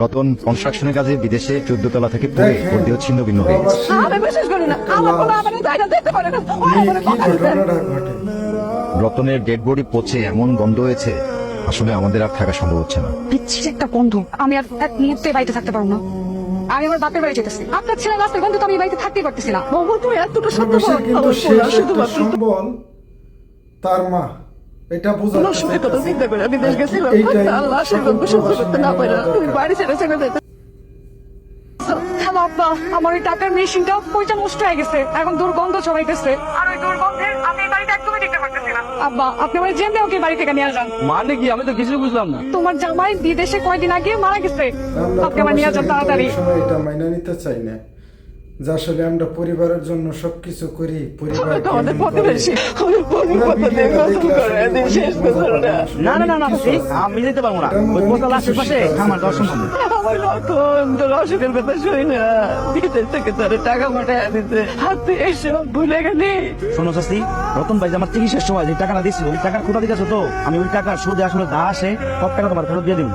রতন কনস্ট্রাকশনের কাজে বিদেশে চোদ্দ তলা থেকে পড়ে ওর দেহ ছিন্ন ভিন্ন হয়ে গেছে রতনের ডেড বডি পচে এমন গন্ধ হয়েছে আসলে আমাদের আর থাকা সম্ভব হচ্ছে না। পিচ্ছির একটা গন্ধ। আমি আর এক মুহূর্তে বাড়িতে থাকতে পারব না। আমি আমার বাপের বাড়ি যেতেছি। আপনার ছেলে রাস্তার গন্ধ তো আমি বাড়িতে থাকতেই পারতেছি না। বাবু তুমি সত্য মানুষের কিন্তু শেষ একটা সম্বল তার মা। এটা বোঝা সময় কথা চিন্তা করে আমি দেশ গেছিলাম আল্লাহ সহ্য করতে না পারে। তুমি বাড়ি ছেড়ে ছেড়ে যেতে। আব্বা আমার ওই টাকার মেশিনটা ওইটা নষ্ট হয়ে গেছে। এখন দুর্গন্ধ ছড়াইতেছে। আর ওই দুর্গন্ধের আমি বাড়িতে একদমই দেখতে পারতেছি না। আব্বা আপনি আমার যেমনি ওকে বাড়ি থেকে নিয়ে যান? মানে কি? আমি তো কিছু বুঝলাম না। তোমার জামাই বিদেশে কয়দিন আগে মারা গেছে। আপনি আমার নিয়ে যান তাড়াতাড়ি। এটা মাইনা নিতে চাই না। যে আসলে আমরা পরিবারের জন্য সবকিছু করি পরিবার তো আমাদের প্রতিবেশী আমি পরিবর্তন দিয়ে গোসল করে দিন শেষ গোসল না। না না না না আমি যেতে পারব না। ওই পোস্টাল আশেপাশে আমার দর্শন রতন অসুখের কথা শুই না। বিদেশ থেকে তোর টাকা পাঠায় দিতে। হাতে এসে ভুলে গেলি। শোনো শাস্তি রতন ভাই যে আমার চিকিৎসার সময় যে টাকাটা দিয়েছিল ওই টাকা কোথা দিতেছো তো? আমি ওই টাকা সুদে আসলে দা আসে সব টাকা তোমার ফেরত দিয়ে দিব।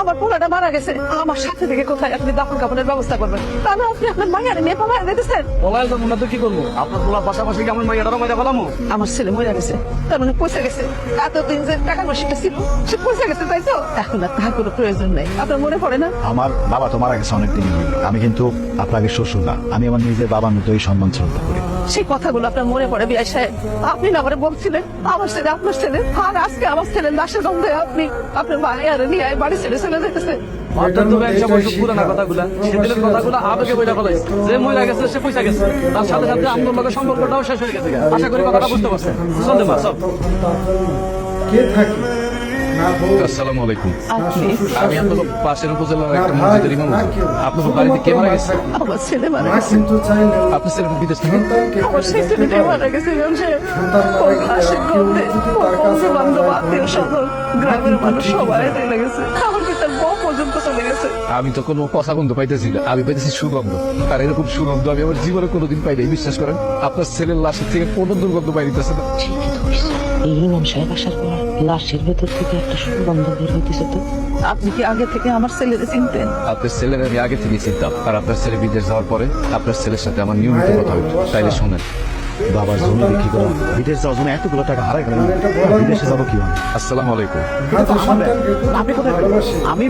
আমার পোলাটা মারা গেছে। আমার সাথে থেকে কোথায় আপনি দাফন কাপড়ের ব্যবস্থা করবেন? তাহলে আপনি আপনার মায়ের মেয়ে পাওয়া দিতেছেন। বলাই তো মনে তো কি করব। আপনার বলার পাশাপাশি কি আমার মাইয়াটারও মাইয়া ফেলামো? আমার ছেলে মরে গেছে। তার মানে পয়সা গেছে। এতদিন যে টাকা পয়সাটা ছিল সে পয়সা গেছে তাই তো? এখন আর তার কোনো প্রয়োজন নেই। আপনার মনে পড়ে না? আমার বাবা তো মারা গেছে অনেকদিন আমি কিন্তু আপনাকে শ্বশুর না আমি আমার নিজের বাবার মতোই সম্মান শ্রদ্ধা করি। সেই কথাগুলো আপনার মনে পড়ে বিয়াই সাহেব? আপনি না আমারে বলছিলেন আমার ছেলে আপনার ছেলে। আর আজকে আমার ছেলে লাশের গন্ধে আপনি আপনার মায়ের আর নিয়ে আয় বাড়ি ছেড়ে চলে অর্থাৎ তুমি একসব ওইসব পুরানা কথাগুলা। সেদিনের কথাগুলো আবেগে বইটা ফেলাই যে মহিলা গেছে সে পয়সা গেছে। তার সাথে সাথে আমার লোকের সম্পর্কটাও শেষ হয়ে গেছে। আশা করি কথাটা বুঝতে পারছেন। চলতে মা কে থাকে? আসসালামু আলাইকুম। আমি আপনার পাশের উপজেলার একটা মসজিদের ইমাম। আপনার বাড়িতে কে মারা গেছে? আমার ছেলে মারা গেছে। আপনার ছেলে বিদেশ থেকে? আমার সেই ছেলেটাই মারা গেছে গন্ধে বন্ধু বান্ধব আত্মীয় স্বজন গ্রামের মানুষ সবাই চলে গেছে। আমার পিতার বউ পর্যন্ত চলে গেছে। আমি তো কোনো কথা গন্ধ পাইতেছি না আমি পাইতেছি সুগন্ধ। আর এরকম সুগন্ধ আমি আমার জীবনে কোনোদিন পাই নাই বিশ্বাস করেন। আপনার ছেলের লাশের থেকে কোনো দুর্গন্ধ পাই দিতেছে না। এই ইমাম সাহেব আসার পর লাশের ভেতর থেকে একটা সুগন্ধ বের হইতেছে তো। আপনি কি আগে থেকে আমার ছেলেকে চিনতেন? আপনার ছেলের আমি আগে থেকে চিনতাম। আর আপনার ছেলে বিদেশ যাওয়ার পরে আপনার ছেলের সাথে আমার নিয়মিত কথা হইতো। তাইলে শোনেন বাবার জমি বিক্রি করে। বিদেশ যাওয়ার জন্য এতগুলো টাকা হারাই গেল মানে বিদেশে যাব কি আসসালামু আলাইকুম। আপনি কোথায়? আমি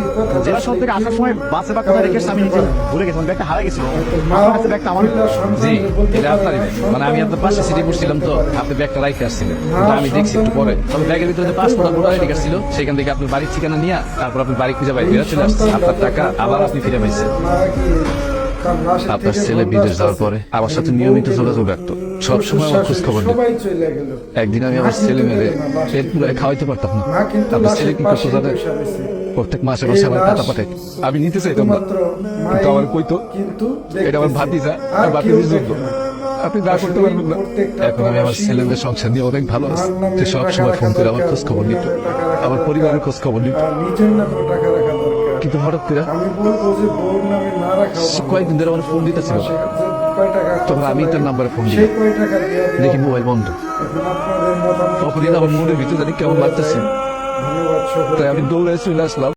জেলা শহর থেকে আসার সময় বাসে বা কোথায় রেখে আমি নিজে ভুলে গেছিলাম ব্যাগটা হারা গেছিল। আমার কাছে ব্যাগটা আমার জি এটা আপনারই মানে আমি আপনার পাশে সিটে বসছিলাম তো আপনি ব্যাগটা রাইখে আসছিলেন। আমি দেখছি একটু পরে। তবে ব্যাগের ভিতরে যে পাসপোর্ট আর ভোটার আইডি কার্ড ছিল সেখান থেকে আপনি বাড়ির ঠিকানা নিয়ে তারপর আপনি বাড়ি খুঁজে বাইরে ফিরে চলে আসছেন। আপনার টাকা আবার আপনি ফিরে পাইছেন। আপনার ছেলে বিদেশ যাওয়ার পরে আমার সাথে নিয়মিত যোগাযোগ রাখতো। সবসময় আমার খোঁজ খবর একদিন আমি আমার ছেলে মেয়েদের পেট পুরাই খাওয়াইতে পারতাম না। আপনার ছেলে লাশের কি করতো পাশেই জানেন বসে রয়েছে। প্রত্যেক মাসে মাসে আমার টাকা পাঠাই আমি নিতে চাইতাম না। কিন্তু আমার কইতো এটা আমার। ভাতিজা আর দেখে না। আপনি না করতে পারবেন না। এখন আমি আমার প্রবাসী ছেলেদের সংসার নিয়ে অনেক ভালো আছি। যে সব সময় ফোন করে আমার খোঁজ খবর নিত। আমার পরিবারের খোঁজ খবর নিত। নিজের নামে টাকা রাখা কিন্তু হঠাৎ করে কয়েকদিন ধরে আমার ফোন দিতেছিল। তখন আমি তার নাম্বারে ফোন দেওয়া দেখি মোবাইল বন্ধ। তখন আমার মনের ভিতরে জানি কেমন লাগতেছে। তাই আমি দৌড়ে চলে আসলাম।